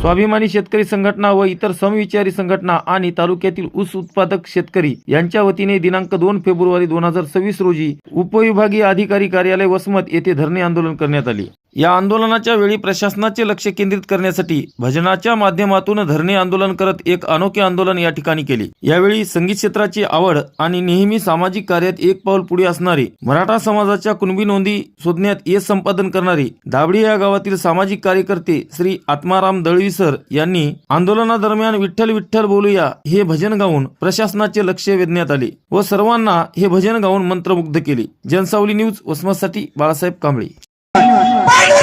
स्वाभिमानी शेतकरी संघटना व इतर समविचारी संघटना आणि तालुक्यातील ऊस उत्पादक शेतकरी यांच्या वतीने दिनांक दोन फेब्रुवारी दोन हजार सव्वीस रोजी उपविभागीय अधिकारी कार्यालय वसमत येथे धरणे आंदोलन करण्यात आले. या आंदोलनाच्या वेळी प्रशासनाचे लक्ष केंद्रित करण्यासाठी भजनाच्या माध्यमातून धरणे आंदोलन करत एक अनोखे आंदोलन या ठिकाणी केले. यावेळी संगीत क्षेत्राची आवड आणि नेहमी सामाजिक कार्यात एक पाऊल पुढे असणारे मराठा समाजाच्या कुणबी नोंदी शोधण्यात यश संपादन करणारे दाबडी या गावातील सामाजिक कार्यकर्ते श्री आत्माराम दळवीसर यांनी आंदोलनादरम्यान विठ्ठल विठ्ठल बोलूया हे भजन गाऊन प्रशासनाचे लक्ष वेधण्यात आले व सर्वांना हे भजन गाऊन मंत्रमुग्ध केले. जनसावली न्यूज वसमतसाठी बाळासाहेब कांबळे. 哎呦，